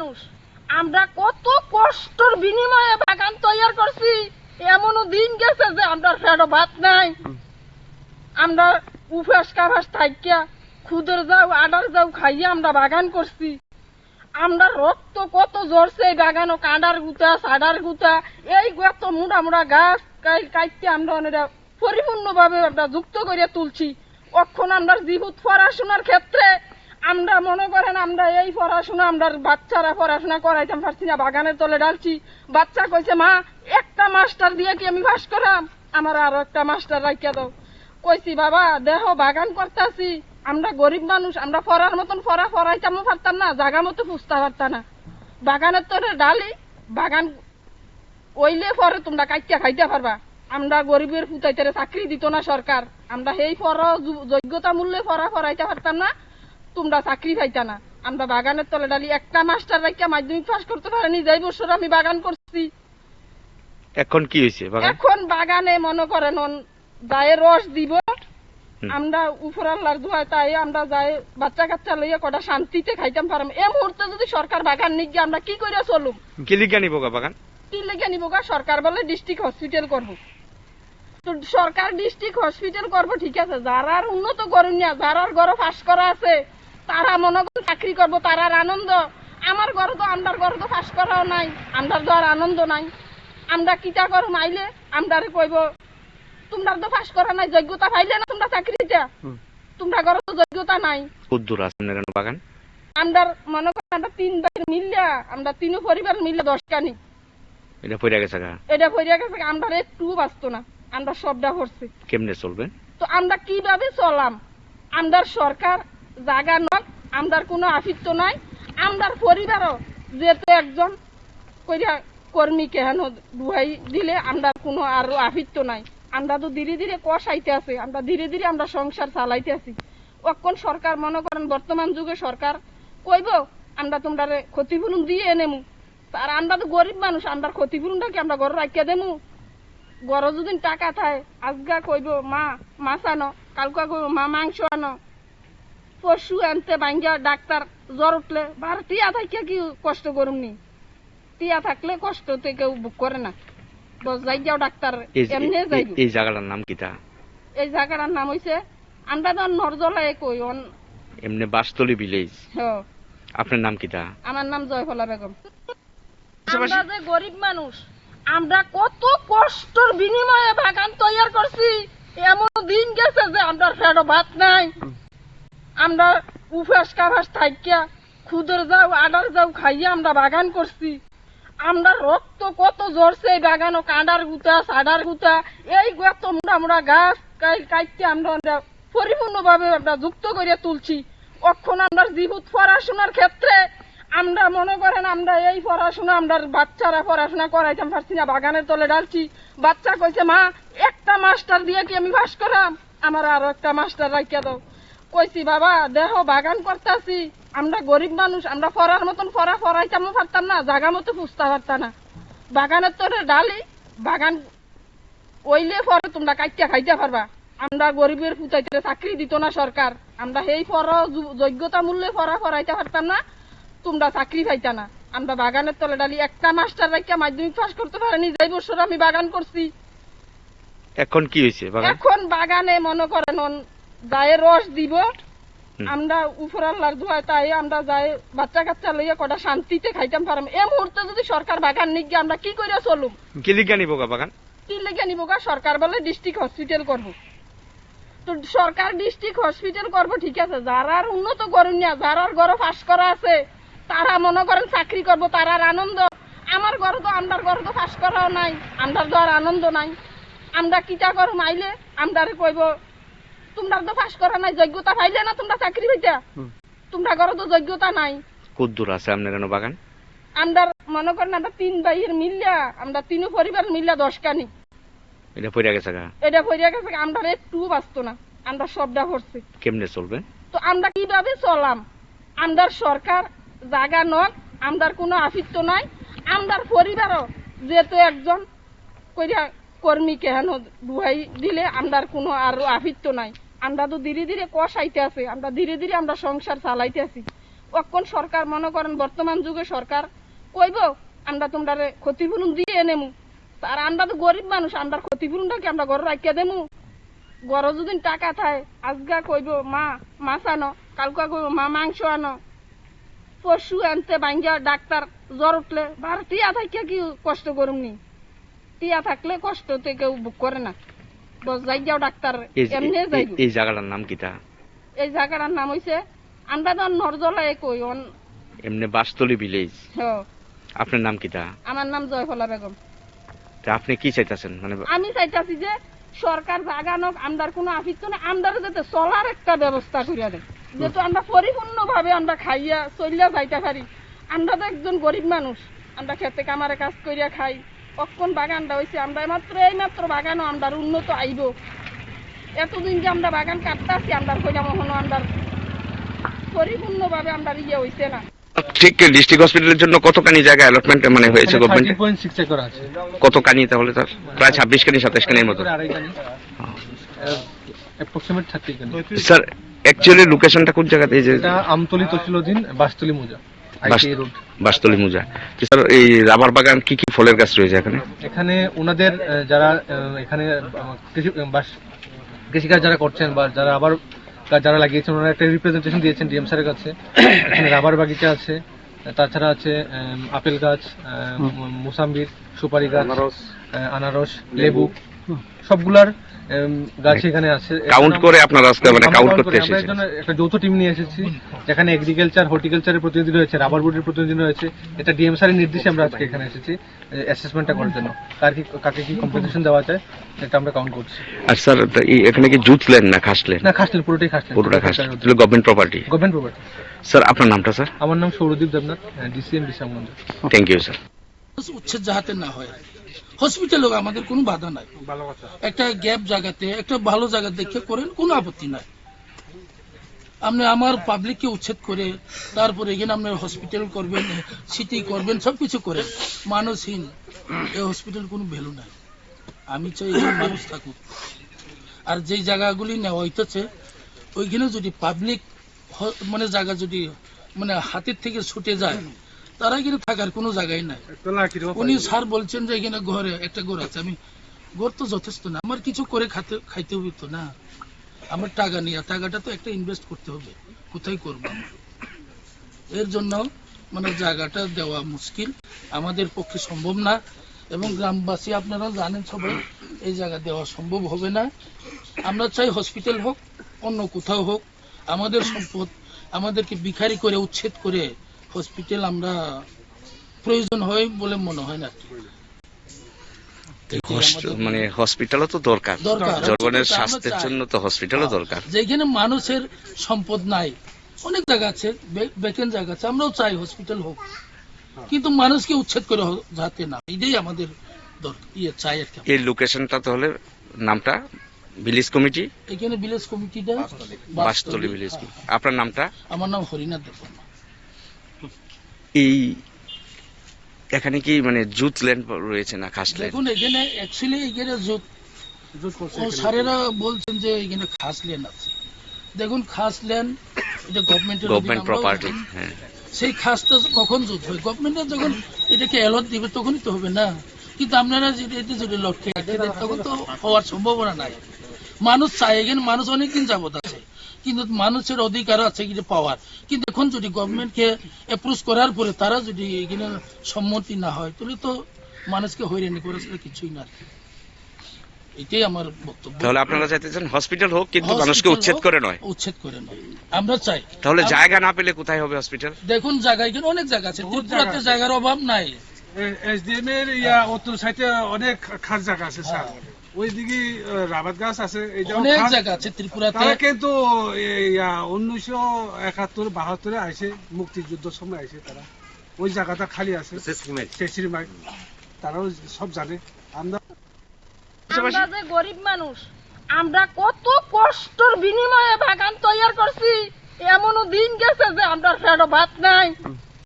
মানুষ। আমরা কত কষ্টর বিনিময়ে বাগান তৈরি করছি এমনও দিন গেছে যে আমরা ফেরো ভাত নাই। আমরা উফাস কাভাস থাইকিয়া খুদের যাও আডার যাও খাইয়া আমরা বাগান করছি। আমরা রক্ত কত জড়ছে এই বাগানো কাঁডার গুতা সাডার গুতা এই গত মুড়া মুড়া গাছ কাইতে আমরা অনেকটা পরিপূর্ণভাবে আমরা যুক্ত করিয়া তুলছি। অক্ষণ আমরা জীবুত পড়াশোনার ক্ষেত্রে আমরা মনে করেন আমরা এই পড়াশোনা, আমরা বাচ্চারা পড়াশোনা করাইতাম, পারছি না, বাগানের তলে ডালছি। বাচ্চা কইছে, মা, একটা মাস্টার দিয়ে কি আমি বাস করাম? আমার আরও একটা মাস্টার রাখিয়া দাও। কইছি, বাবা, দেহ বাগান করতেছি। আমরা গরিব মানুষ, আমরা পড়ার মতন পড়া পড়াইতাম পারতাম না, জাগা মতো পুষতে পারতাম না। বাগানের তলে ডালি, বাগান ওইলে পরে তোমরা কাইটা খাইতে পারবা। আমরা গরিবের ফুটাইতে চাকরি দিত না সরকার। আমরা সেই পর যোগ্যতা মূল্যে পড়া পড়াইতে পারতাম না তোমরা চাকরি পাইতা না। আমরা বাগানের তলে ডালি একটা মাস্টার রাখিয়া মাধ্যমিক পাস করতে পারেনি যাই বছর আমি বাগান করছি। এখন কি হয়েছে এখন বাগানে মনে করেন যায় রস দিব আমরা উপর আল্লাহর দোয়ায় তাই আমরা যাই বাচ্চা কাচ্চা লইয়া কটা শান্তিতে খাইতাম পারাম। এই মুহূর্তে যদি সরকার বাগান নিক আমরা কি করে চলুম? গেলিকা নিব বাগান? কি লেগে নিব গা? সরকার বলে ডিস্ট্রিক্ট হসপিটাল করব। তো সরকার ডিস্ট্রিক্ট হসপিটাল করব ঠিক আছে। যারার উন্নত করুন না যারার ঘরে ফাঁস করা আছে তারা মনে করেন চাকরি করব তারার আনন্দ। আমার ঘরে তো আমরার ঘরে তো ফাঁস করাও নাই আমরার তো আর আনন্দ নাই। আমরা কিতা করুম আইলে আমরারে কইব তোমরা তো ফাঁস করা নাই যোগ্যতা পাইলে না তোমরা চাকরিটা। তোমরা ঘরে তো যোগ্যতা নাই। কদ্দুর আছে এখানে বাগান। আমরা মনে করেন আমরা তিন ভাই মিলিয়া আমরা তিন পরিবার মিললে দশ কানি এটা পড়ে গেছে এটা ভরিয়া গেছে আমরা একটু বাঁচতো না আমরা সবটা করছি কেমনে চলবে? তো আমরা কীভাবে চলাম? আমদার সরকার জাগা আমদার কোনো আফিত্ব নাই। আমদার পরিবারও যেহেতু একজন কইরা কর্মীকে হেন দুহাই দিলে আমদার কোনো আরও আফিত্ব নাই। আমরা তো ধীরে ধীরে কষাইতে আছে, আমরা ধীরে ধীরে আমরা সংসার চালাইতে আছি। অক্ষণ সরকার, মনে করেন বর্তমান যুগে সরকার কইব, আমরা তোমরা ক্ষতিপূরণ দিয়ে এনেমু। আর আমরা তো গরিব মানুষ আমরা ক্ষতিপূরণটা কি আমরা ঘর রাখিয়া দেমু। গড় যদি টাকা থায় আজগা কইব, মা, মাছ আনো, কালকা কইব, মা, মাংস আনো। পশু আনতে ভাঙ্গা ডাক্তার জ্বর উঠলে বার টিয়া থাকিয়া কি কষ্ট করুম নি? টিয়া থাকলে কষ্টতে কেউ বুক করে না। বস যাই যাও ডাক্তার এমনি যাই। এই- জায়গাটার নাম কিটা এই জায়গাটার নাম হইছে আমরা তো নরজলায় কই অন এমনি বাসতলি ভিলেজ। হ, আপনার নাম কিটা আমার নাম জয়ফলা বেগম। আমরা যে গরিব মানুষ আমরা কত কষ্টর বিনিময়ে বাগান তৈরি করছি। এমন দিন গেছে যে আমরা ফেরো ভাত নাই। আমরা উফাস কাভাস থাকিয়া খুদের যাও, আডার যাও খাইয়া আমরা বাগান করছি। আমরা রক্ত কত জড়ছে এই বাগানো কাঁডার গুতা, সাডার গুতা, এই গত মুড়া মুড়া গাছ কাইতে আমরা পরিপূর্ণভাবে আমরা যুক্ত করিয়া তুলছি। অক্ষণ আমরা জীবুত পড়াশোনার ক্ষেত্রে আমরা মনে করেন আমরা এই পড়াশোনা, আমরা বাচ্চারা পড়াশোনা করাইতাম পারছি না, বাগানের তলে ডালছি। বাচ্চা কইছে, মা, একটা মাস্টার দিয়ে কি আমি বাস করাম? আমার আরও একটা মাস্টার রাখিয়া দাও। কইছি বাবা দেহ বাগান করতেছি। আমরা গরিব মানুষ আমরা পড়ার মতন পড়া পড়াইতাম পারতাম না জাগা মতো পুষতে পারতাম না। বাগানের তরে ডালি বাগান ওইলে পরে তোমরা কাইটা খাইতে পারবা। আমরা গরিবের ফুটাইতে চাকরি দিত না সরকার। আমরা সেই পর যোগ্যতা মূল্যে পড়া পড়াইতে পারতাম না তোমরা চাকরি পাইতা না। আমরা বাগানের তলে ডালি একটা মাস্টার রাখিয়া মাধ্যমিক পাস করতে পারেনি যাই বছর আমি বাগান করছি। এখন কি হয়েছে এখন বাগানে মনে করেন যায় রস দিব। আমরা উপর আল্লাহর দোয়ায় তাই আমরা যাই বাচ্চা কাচ্চা লইয়া কটা শান্তিতে খাইতাম পারাম। এই মুহূর্তে যদি সরকার বাগান নিক গিয়ে আমরা কি করে চলুম? গেলিকা নিব বাগান? কি লেগে নিব গা? সরকার বলে ডিস্ট্রিক্ট হসপিটাল করব। তো সরকার ডিস্ট্রিক্ট হসপিটাল করব ঠিক আছে? যারার উন্নত করুন না যারার ঘরে ফাঁস করা আছে তারা মনে করেন চাকরি করব তারার আনন্দ। আমার ঘরে তো আমরার ঘরে তো ফাঁস করাও নাই আমরার তো আর আনন্দ নাই। আমরা কিতা করুম আইলে আমরারে কইব তোমরা তো ফাঁস করা নাই যোগ্যতা পাইলে না তোমরা চাকরি পাইতা? তোমরা ঘরে তো যোগ্যতা নাই। কদ্দুর আছে আপনার এখানে বাগান? আমরা মনে করেন আমরা তিন ভাইয়ের মিল্লা আমরা তিন পরিবার মিল্লা দশ কানি এটা পড়ে গেছে গা? এটা ভরিয়া গেছে আমরা একটু বাঁচতো না আমরা সবটা করছি কেমনে চলবে? তো আমরা কীভাবে চলাম? আমদার সরকার জাগা নক আমদার কোনো আফিত্ব নাই। আমদার পরিবারও যেহেতু একজন কইরা কর্মীকে হেন দুহাই দিলে আমদার কোনো আর আফিত্ব নাই। আমরা তো ধীরে ধীরে কষাইতে আছে, আমরা ধীরে ধীরে আমরা সংসার চালাইতে আছি। অক্ষণ সরকার, মনে করেন বর্তমান যুগে সরকার কইব, আমরা তোমরা ক্ষতিপূরণ দিয়ে নেমু। তার আমরা তো গরিব মানুষ, আমরা ক্ষতিপূরণটা কি আমরা ঘর রাখিয়া দেমু। ঘর যদি টাকা থাকে আজগা কইব, মা, মাছ আনো, কালকা কইব, মা, মাংস আনো। পশু আনতে ভাঙ্গা ডাক্তার জ্বর উঠলে বার টিয়া থাকিয়া কি কষ্ট করুম নি? টিয়া থাকলে কষ্টতে কেউ বুক করে না। বস যাই যাও ডাক্তার এমনি যাইব এই জায়গাটার নাম কিতা এই জায়গাটার নাম হইছে আমরা তো নরজলায় কই অন এমনি বাসতলি ভিলেজ আপনার নাম কিতা আমার নাম জয়ফলা বেগম। তা আপনি কি চাইতেছেন? মানে আমি চাইতাছি যে সরকার জাগানোক আমদার কোনো আফিত্ত না আমদার যাতে চলার একটা ব্যবস্থা করিয়া দেয়। যেহেতু আমরা পরিপূর্ণ ভাবে আমরা খাইয়া চলিয়া যাইতে পারি আমরা তো একজন গরিব মানুষ আমরা খেতে কামারে কাজ করিয়া খাই। কখন বাগানটা হয়েছে আমরা মাত্র এই মাত্র বাগানও আমরা উন্নত আইব। এতদিন যে আমরা বাগান কাটতাছি আমরা কইলাম এখনও আমরা পরিপূর্ণ ভাবে আমরা ইয়ে হইছে না। ঠিক ডিস্ট্রিক্ট হসপিটালের জন্য কতখানি জায়গা অ্যালটমেন্ট মানে হয়েছে গভর্নমেন্ট কতখানি তাহলে তার? প্রায় ছাব্বিশ খানি সাতাশ খানির মতো। স্যার অ্যাকচুয়ালি লোকেশনটা কোন জায়গাতে? এই যে এটা আমতলি তহসিলুদ্দিন বাসতলি মোজা। বাসতলি মুজা। স্যার এই রাবার বাগান কি কি ফলের গাছ রয়েছে এখানে? এখানে ওনাদের যারা আহ, এখানে কৃষি কৃষিকাজ যারা করছেন বা যারা আবার যারা লাগিয়েছেন ওনারা একটা রিপ্রেজেন্টেশন দিয়েছেন ডিএম স্যারের কাছে। এখানে রাবার বাগিচা আছে তাছাড়া আছে আপেল গাছ মুসাম্বির সুপারি গাছ আহ, আনারস লেবু। সবগুলার গাছ এখানে আছে। কাউন্ট করে আপনারা আজকে মানে কাউন্ট করতে একটা যৌথ টিম নিয়ে এসেছি। যেখানে এগ্রিকালচার হর্টিকালচারের প্রতিনিধি রয়েছে রাবার বোর্ডের প্রতিনিধি রয়েছে। এটা ডিএম স্যারের নির্দেশে আমরা আজকে এখানে এসেছি অ্যাসেসমেন্টটা করার জন্য। কার কি কাকে কি কম্পেনসেশন দেওয়া যায় এটা আমরা কাউন্ট করছি। আর স্যার এখানে কি জুতলেন না খাসলেন না খাসলেন পুরোটাই খাসলেন পুরোটা খাসলেন government property government property sir আপনার নামটা স্যার আমার নাম Sourodeep Debnath DCM Bishramganj thank you sir উচ্ছেদ যাহাতে না হয়। হসপিটাল হোক আমাদের কোনো বাধা নাই। একটা গ্যাপ জায়গাতে একটা ভালো জায়গা দেখে করেন কোনো আপত্তি নাই। আপনি আমার পাবলিককে উচ্ছেদ করে তারপরে এখানে আপনার হসপিটাল করবেন সিটি করবেন সবকিছু করেন। মানুষহীন এই হসপিটাল কোনো ভ্যালু নাই। আমি চাই এখানে মানুষ থাকুক। আর যেই জায়গাগুলি নেওয়া হইতেছে ওইখানে যদি পাবলিক মানে জায়গা যদি মানে হাতের থেকে ছুটে যায় তারা এখানে থাকার কোনো জায়গায় নাই। উনি স্যার বলছেন যে এখানে ঘরে একটা ঘর আছে। আমি ঘর তো যথেষ্ট না। আমার কিছু করে খাতে খাইতে হবে তো না। আমার টাকা নিয়ে টাকাটা তো একটা ইনভেস্ট করতে হবে। কোথায় করব? এর জন্য মানে জায়গাটা দেওয়া মুশকিল। আমাদের পক্ষে সম্ভব না। এবং গ্রামবাসী আপনারা জানেন সবাই এই জায়গা দেওয়া সম্ভব হবে না। আমরা চাই হসপিটাল হোক অন্য কোথাও হোক আমাদের সম্পদ আমাদেরকে বিখারি করে উচ্ছেদ করে হসপিটাল আমরা প্রয়োজন হয় বলে মনে হয় না মানে হসপিটালও তো দরকার। জনগণের স্বাস্থ্যের জন্য তো হসপিটালও দরকার। যেখানে মানুষের সম্পদ নাই অনেক জায়গা আছে ভ্যাকেন্ট জায়গা আছে আমরাও চাই হসপিটাল হোক। কিন্তু মানুষকে উচ্ছেদ করে যাতে না এটাই আমাদের দরকার ইয়ে চাই আর কি এই লোকেশনটা তাহলে নামটা? ভিলেজ কমিটি এখানে ভিলেজ কমিটিটা বাসতলি। ভিলেজ আপনার নামটা? আমার নাম হরিনাথ দেববর্মা। এই এখানে কি মানে জুত ল্যান্ড রয়েছে না খাসলেন দেখুন এখানে অ্যাকচুয়ালি এখানে জোট ও স্যারেরা বলছেন যে এখানে খাস লেন আছে। দেখুন খাস লেন এটা গভর্নমেন্টের গভর্নমেন্ট প্রপার্টি হ্যাঁ। সেই খাসটা কখন যুদ্ধ হয়? গভর্নমেন্টের যখন এটাকে অ্যালট দিবে তখনই তো হবে না। কিন্তু আপনারা যদি এটা যদি লক্ষ্যে তখন তো হওয়ার সম্ভাবনা নাই। মানুষ চায় এখানে মানুষ অনেকদিন যাবত আছে। কিন্তু মানুষের অধিকার আছে কিন্তু পাওয়ার কিন্তু এখন যদি গভর্নমেন্টকে অ্যাপ্রোচ করার পরে তারা যদি এখানে সম্মতি না হয় তাহলে তো মানুষকে হয়রানি করে সেটা কিছুই না। এটাই আমার বক্তব্য। তাহলে আপনারা চাইতেছেন হসপিটাল হোক কিন্তু মানুষকে উচ্ছেদ করে নয়। উচ্ছেদ করে নয়। আমরা চাই। তাহলে জায়গা না পেলে কোথায় হবে হসপিটাল দেখুন জায়গা এখানে অনেক জায়গা আছে। ত্রিপুরাতে জায়গার অভাব নাই। এসডিএম এর ইয়া উত্তর সাইডে অনেক খাস জায়গা আছে স্যার। ওইদিকে রাবাত গাছ আছে এই অনেক জায়গা আছে ত্রিপুরাতে। তারা কিন্তু উনিশশো একাত্তর বাহাত্তরে আইসে মুক্তিযুদ্ধের সময় আইসে তারা। ওই জায়গাটা খালি আছে। তারাও সব জানে। আমরা আমরা যে গরিব মানুষ আমরা কত কষ্টর বিনিময়ে বাগান তৈরি করছি এমনও দিন গেছে যে আমরা ফেরো ভাত নাই।